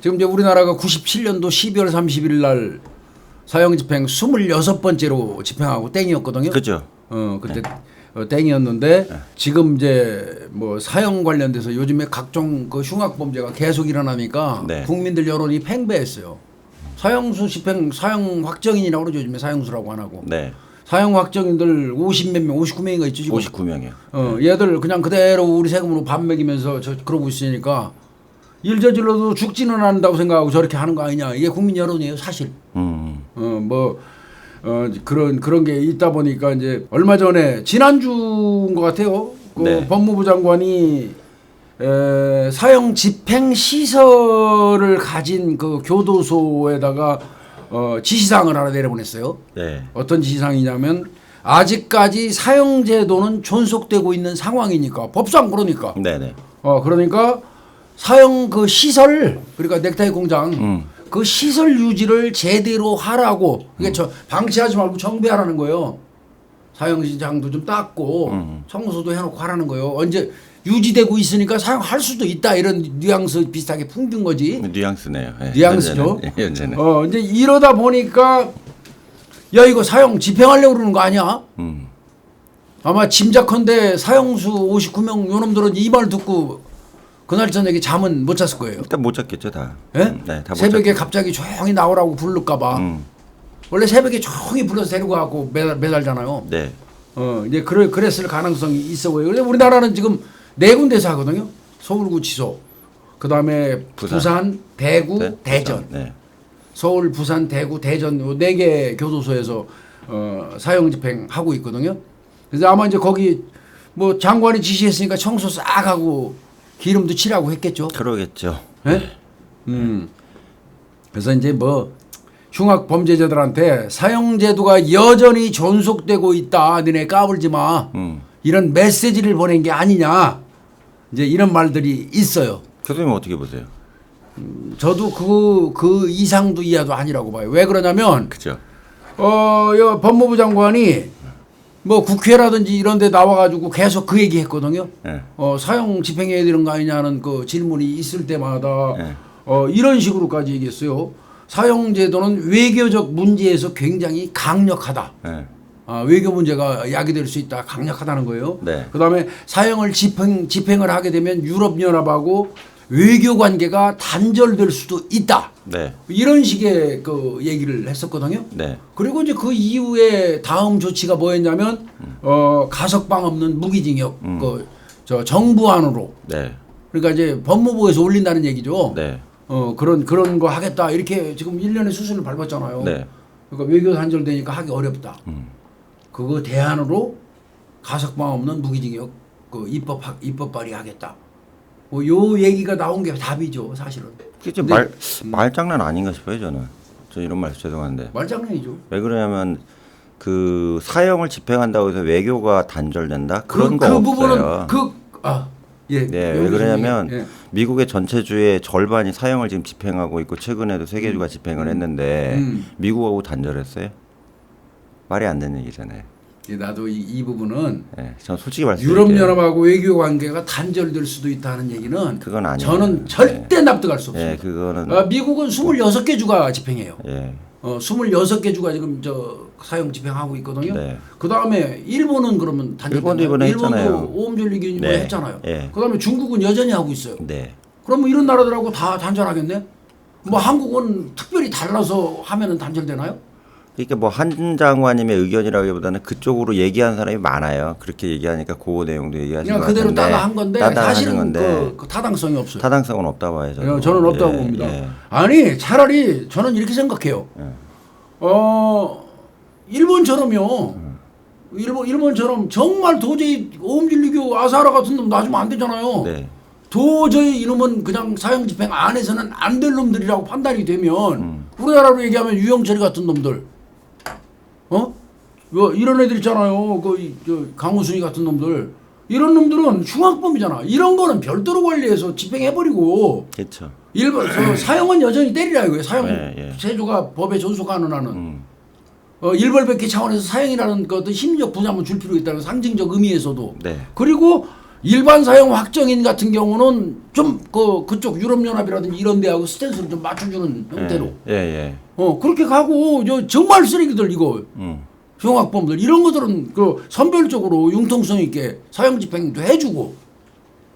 지금 이제 우리나라가 97년도 12월 31일 날 사형 집행 26번째로 집행하고 땡이었거든요. 그죠? 어 그때 어, 땡이었는데 지금 이제 뭐 사형 관련돼서 요즘에 각종 그 흉악 범죄가 계속 일어나니까 네. 국민들 여론이 팽배했어요. 사형수 집행 사형 확정인이라고 그러죠 요즘에 사형수라고 안 하고 네. 사형 확정인들 50몇 명 59명인가 있죠 지금 59명이요. 어, 얘들 그냥 그대로 우리 세금으로 밥 먹이면서 저 그러고 있으니까 일 저질러도 죽지는 않는다고 생각하고 저렇게 하는 거 아니냐 이게 국민 여론이에요 사실. 음. 어뭐 어, 그런 그런 게 있다 보니까 이제 얼마 전에 지난주인 것 같아요. 그 네. 법무부 장관이 에, 사형 집행 시설을 가진 그 교도소에다가 어, 지시사항을 하나 내려보냈어요. 네. 어떤 지시사항이냐면 아직까지 사형 제도는 존속되고 있는 상황이니까 법상 그러니까 네, 네. 어 그러니까 사형 그 시설 그러니까 넥타이 공장 음. 그 시설 유지를 제대로 하라고 이게 저 방치하지 말고 정비하라는 거예요. 사형시장도 좀 닦고 음. 청소도 해놓고 하라는 거예요. 언제 유지되고 있으니까 사용할 수도 있다 이런 뉘앙스 비슷하게 풍긴 거지. 뉘앙스네요. 네. 뉘앙스죠. 현재는. 현재는. 어 이제 이러다 보니까 야 이거 사형 집행하려고 그러는 거 아니야? 음. 아마 짐작컨대 사형수 59명 요놈들은 이 말 듣고 그날 저녁에 잠은 못 잤을 거예요. 일단 못 잡겠죠 다. 예? 음, 네, 다못 새벽에 갑자기 조용히 나오라고 부를까봐. 음. 원래 새벽에 조용히 불러서 데리고 가고 매달, 매달잖아요. 네. 어, 이제 그래, 그랬을 가능성이 있어 보여요. 근데 우리나라는 지금 네 군데서 하거든요. 서울구치소, 그 다음에 부산, 부산. 대구, 네? 대전. 네. 서울, 부산, 대구, 대전 요 네 개 교도소에서 어, 사형 집행하고 있거든요. 그래서 아마 이제 거기 뭐 장관이 지시했으니까 청소 싹 하고 기름도 칠하고 했겠죠. 그러겠죠. 예? 음. 그래서 이제 뭐 흉악 범죄자들한테 사형 제도가 여전히 존속되고 있다. 너네 까불지 마. 음. 이런 메시지를 보낸 게 아니냐. 이제 이런 말들이 있어요. 교수님 어떻게 보세요? 저도 그, 그 이상도 이하도 아니라고 봐요. 왜 그러냐면, 그죠? 어, 여 법무부 장관이 뭐 국회라든지 이런 데 나와가지고 계속 그 얘기 했거든요. 네. 어, 사형 집행해야 되는 거 아니냐는 그 질문이 있을 때마다 네. 어, 이런 식으로까지 얘기했어요. 사형 제도는 외교적 문제에서 굉장히 강력하다. 네. 아, 외교 문제가 야기될 수 있다. 강력하다는 거예요. 네. 그 다음에 사형을 집행 집행을 하게 되면 유럽 연합하고 외교 관계가 단절될 수도 있다. 네. 이런 식의 그 얘기를 했었거든요. 네. 그리고 이제 그 이후에 다음 조치가 뭐였냐면 어 가석방 없는 무기징역 음. 그저 정부 안으로 네. 그러니까 이제 법무부에서 올린다는 얘기죠. 네. 어 그런 그런 거 하겠다 이렇게 지금 1년의 수순을 밟았잖아요. 네. 그러니까 외교 단절되니까 하기 어렵다. 음. 그거 대안으로 가석방 없는 무기징역 그 입법 하- 입법 발의하겠다. 뭐요 얘기가 나온 게 답이죠, 사실은. 이게 좀 말, 말장난 아닌가 싶어요, 저는. 저 이런 말 죄송한데. 말장난이죠. 왜 그러냐면 그 사형을 집행한다고 해서 외교가 단절된다? 그런 그, 거 그 없어요. 부분은 그 아 예. 네, 왜 그러냐면 예. 미국의 전체 주의 절반이 사형을 지금 집행하고 있고 최근에도 세계주가 집행을 했는데 음. 미국하고 단절했어요? 말이 안 되는 얘기잖아요. 예, 나도 이, 이 부분은 네, 전 솔직히 말씀드릴게요. 유럽 연합하고 외교 관계가 단절될 수도 있다는 얘기는 그건 아니에요. 저는 네. 절대 납득할 수 없습니다. 예, 그거는 아, 미국은 26개 주가 집행해요. 예, 어, 26개 주가 지금 저 사형 집행하고 있거든요. 네. 그다음에 일본은 그러면 단절. 일본도 이번에 했잖아요. 오음절리기 네. 했잖아요. 예. 그다음에 중국은 여전히 하고 있어요. 네, 그러면 이런 나라들하고 다 단절하겠네? 뭐 한국은 특별히 달라서 하면은 단절되나요? 그러니까 뭐한 장관님의 의견이라기보다는 그쪽으로 얘기한 사람이 많아요. 그렇게 얘기하니까 그 내용도 얘기하신 그냥 것 그대로 따다 한 건데 사실은 건데 그, 그 타당성이 없어요. 타당성은 없다. 저는, 예, 저는 없다고 예, 봅니다. 예. 아니 차라리 저는 이렇게 생각해요. 예. 어 일본처럼요. 일본 일본처럼 정말 도저히 오음진리교 아사라 같은 놈 놔주면 안 되잖아요. 네, 도저히 이놈은 그냥 사형 집행 안에서는 안 될 놈들이라고 판단이 되면 음. 우리나라로 얘기하면 유영철이 같은 놈들, 어? 뭐 이런 애들 있잖아요. 그 이- 저 강우순이 같은 놈들. 이런 놈들은 흉악범이잖아. 이런 거는 별도로 관리해서 집행해버리고 그렇죠. 일본 저 사형은 여전히 때리라 이거예요. 사형 예, 예. 제도가 법에 존속하는 한은 음, 어, 일벌백계 차원에서 사형이라는 것도 심리적 부담을 줄 필요 있다는 상징적 의미에서도 네, 그리고 일반 사용 확정인 같은 경우는 좀 그 그쪽 유럽 연합이라든지 이런 데하고 스탠스를 좀 맞춰주는 형태로 예, 예. 어 그렇게 가고 저 정말 쓰레기들 이거 음. 흉악범들 이런 것들은 그 선별적으로 융통성 있게 사형 집행도 해주고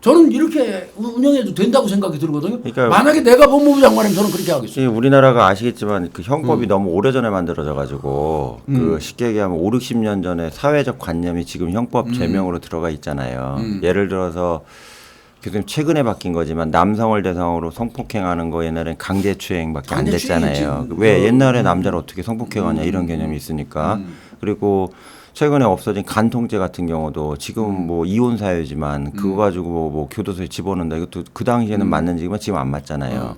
저는 이렇게 운영해도 된다고 생각이 들거든요. 그러니까- 만약에 내가 법무부 장관이면 저는 그렇게 하겠어요. 이 우리나라가 아시겠지만 그 형법이 음. 너무 오래전에 만들어져 가지고 그 쉽게 얘기하면 5, 60년 전에 사회적 관념이 지금 형법 음. 제명으로 들어가 있잖아요. 예를 들어서 교수님 최근에 바뀐 거지만 남성을 대상으로 성폭행하는 거 옛날엔 강제추행밖에 안. 됐잖아요. 왜 그- 옛날에 남자를 어떻게 성폭행하냐 이런 개념이 있으니까 그리고 최근에 없어진 간통죄 같은 경우도 지금 뭐 이혼 사유지만 그거 가지고 뭐, 뭐 교도소에 집어넣는다. 이것도 그 당시에는 맞는지 만 지금 안 맞잖아요.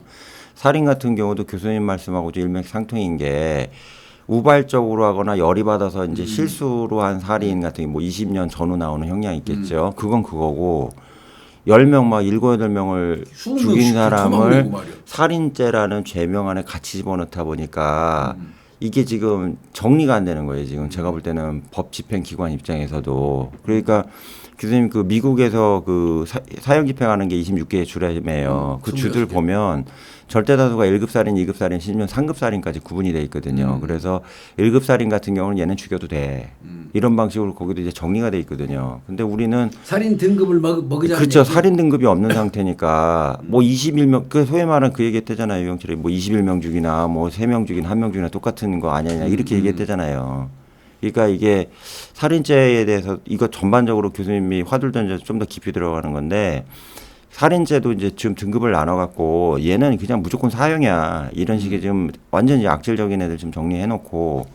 살인 같은 경우도 교수님 말씀하고 좀 일맥상통인 게 우발적으로 하거나 열이 받아서 이제 실수로 한 살인 같은 게 뭐 20년 전후 나오는 형량이 있겠죠. 그건 그거고 10명 막 7, 8명을 수백 죽인 사람을. 살인죄라는 죄명 안에 같이 집어넣다 보니까 이게 지금 정리가 안 되는 거예요. 지금 제가 볼 때는 법 집행 기관 입장에서도 그러니까 교수님 그 미국에서 그 사, 사형 집행하는 게 26개의 주례매요. 그 주들 26개. 보면 절대 다수가 1급 살인, 2급 살인, 심지어 3급 살인까지 구분이 돼 있거든요. 그래서 1급 살인 같은 경우는 얘는 죽여도 돼. 이런 방식으로 거기도 이제 정리가 돼 있거든요. 근데 우리는 살인 등급을 먹, 먹이자는 그렇죠. 얘기. 살인 등급이 없는 상태니까 뭐 21명 그 소위 말하는 그 얘기했대잖아요. 유영철이 뭐 21명 죽이나 뭐 3명 죽인 1명 죽이나 똑같은 거 아니냐 이렇게 얘기했대잖아요. 그러니까 이게 살인죄에 대해서 이거 전반적으로 교수님이 화둘 던져서 좀 더 깊이 들어가는 건데 살인죄도 이제 지금 등급을 나눠 갖고 얘는 그냥 무조건 사형이야. 이런 식의 지금 완전히 악질적인 애들 좀 정리해 놓고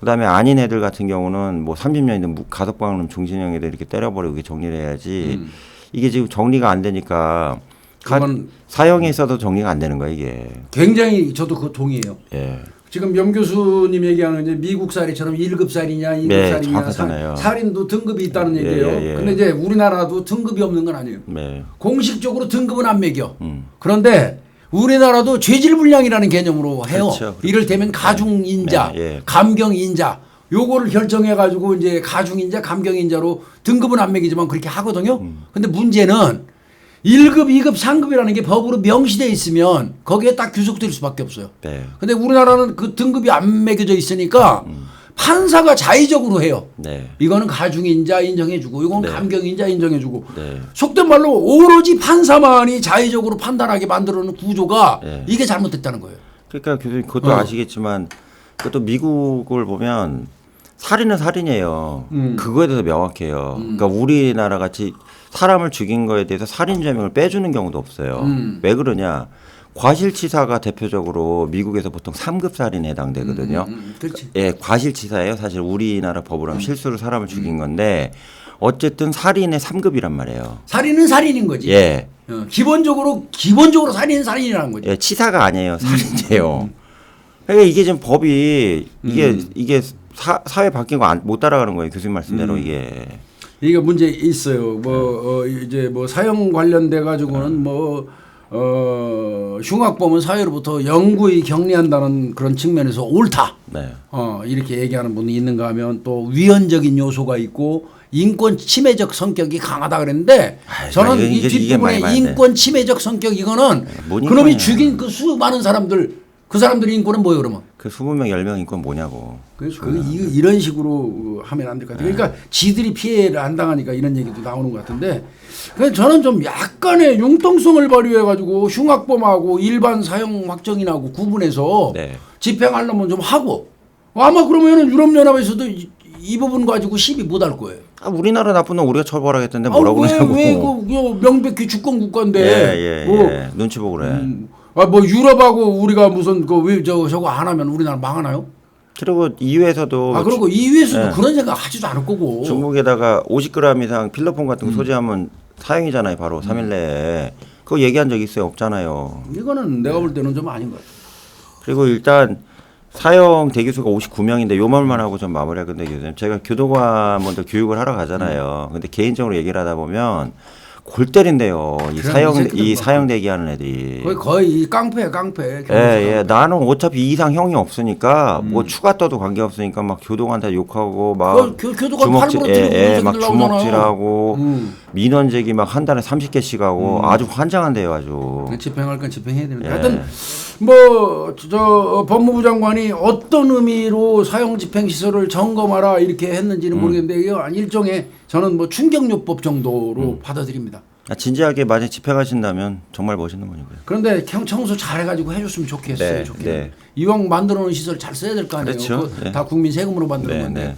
그다음에 아닌 애들 같은 경우는 뭐 30년이든 가석방은 중진형 애들 이렇게 때려버리고 이렇게 정리를 해야지 음. 이게 지금 정리가 안 되니까 가- 사형에 있어도 정리가 안 되는 거야 이게. 굉장히 저도 그거 동의해요. 예. 지금 염 교수님 얘기하는 이제 미국 살이처럼 1급 살이냐 2급 네, 살이냐 정확하잖아요. 살, 인도 등급이 있다는 예, 얘기예요. 예, 예. 근데 이제 우리나라도 등급이 없는 건 아니에요. 네. 공식적으로 등급은 안 매겨. 음. 그런데 우리나라도 죄질 분량이라는 개념으로 해요. 그렇죠, 그렇죠. 이를테면 가중 인자, 네, 예. 감경 인자 요거를 결정해 가지고 이제 가중 인자, 감경 인자로 등급은 안 매기지만 그렇게 하거든요. 음. 근데 문제는 1급, 2급, 3급이라는 게 법으로 명시돼 있으면 거기에 딱 규속될 수밖에 없어요. 네. 근데 우리나라는 그 등급이 안 매겨져 있으니까 음. 판사가 자의적으로 해요. 네. 이거는 가중인자 인정해주고 이건 네. 감경인자 인정해주고 네. 속된 말로 오로지 판사만이 자의적으로 판단하게 만들어놓은 구조가 네. 이게 잘못됐다는 거예요. 그러니까 교수님 그것도 어. 아시겠지만 그것도 미국을 보면 살인은 살인이에요. 음. 그거에 대해서 명확해요. 그러니까 우리나라 같이 사람을 죽인 거에 대해서 살인 죄명을 빼주는 경우도 없어요. 음. 왜 그러냐? 과실치사가 대표적으로 미국에서 보통 3급 살인에 해당되거든요. 음, 그렇지. 예, 과실치사예요. 사실 우리나라 법으로 하면 실수로 사람을 죽인 건데 어쨌든 살인의 3급이란 말이에요. 살인은 살인인 거지. 예. 어, 기본적으로 기본적으로 살인은 살인이라는 거지. 예, 치사가 아니에요. 살인죄요. 그러니까 이게 지금 법이 이게 이게 사, 사회 바뀐 거 못 따라가는 거예요. 교수님 말씀대로 이게. 이게 문제 있어요. 뭐 어, 이제 뭐 사형 관련돼 가지고는 뭐 어, 흉악범은 사회로부터 영구히 격리한다는 그런 측면에서 옳다. 네. 어, 이렇게 얘기하는 분이 있는가 하면 또 위헌적인 요소가 있고 인권 침해적 성격이 강하다 그랬는데 아이, 저는 이게- 이 이게- 이게 뒷부분에. 인권 침해적 성격 이거는 뭔 그놈이. 죽인 그 수많은 사람들 그 사람들의 인권은 뭐예요 그러면? 그 20명 10명 인권 뭐냐고. 그래서 그 이- 이런 식으로 하면 안 될 것 같아요. 그러니까 지들이 피해를 안 당하니까 이런 얘기도 나오는 것 같은데 저는 좀 약간의 융통성을 발휘해 가지고 흉악범하고 일반 사형 확정인하고 구분해서 네. 집행하려면 좀 하고 아마 그러면은 유럽연합에서도 이, 이 부분 가지고 시비 못 할 거예요. 아, 우리나라 나쁜 놈 우리가 처벌하겠다는데 뭐라고 아, 그러냐고. 왜, 왜 그, 그 명백히 주권 국가인데 예, 예, 뭐, 예. 눈치 보고 그래. 음, 아, 뭐 유럽하고 우리가 무슨 그왜 저 저거 안 하면 우리나라 망하나요? 그리고 이외에서도 아 그리고 이외에서도 예. 그런 생각 하지도 않을 거고. 중국에다가 50g 이상 필로폰 같은 거 음. 소지하면 사형이잖아요. 바로 3일 내에. 그거 얘기한 적 있어요? 없잖아요. 이거는 내가 볼 때는 좀 아닌 것 같아. 그리고 일단 사형 대기수가 59명인데 요 말만 하고 좀 마무리할 건데 교수님 제가 교도관분들 교육을 하러 가잖아요. 근데 개인적으로 얘기를 하다 보면 골 때린대요. 이 사형 이 뭐. 사형 대기하는 애들이. 거의 거의 깡패야 깡패. 예, 예. 나는 어차피 이 이상 형이 없으니까 뭐 음. 추가 떠도 관계 없으니까 막 교도관한테 욕하고 막 그 교- 주먹질, 예, 예, 막. 주먹질하고 음. 민원 제기 막 한 달에 30개씩 하고 아주 환장한데요, 아주. 집행할 건 집행해야 되는데 예. 하여튼 뭐저 어, 법무부 장관이 어떤 의미로 사형 집행 시설을 점검하라 이렇게 했는지는 모르겠는데 이거 한 일종의 저는 뭐 충격요법 정도로 받아들입니다. 아, 진지하게 만약 집행하신다면 정말 멋있는 분이고요. 그런데 경 청소 잘해가지고 해줬으면 좋겠어요. 네, 좋겠네. 네. 이왕 만들어 놓은 시설 잘 써야 될 거 아니에요. 그렇죠. 네. 다 국민 세금으로 만드는 네, 건데 네.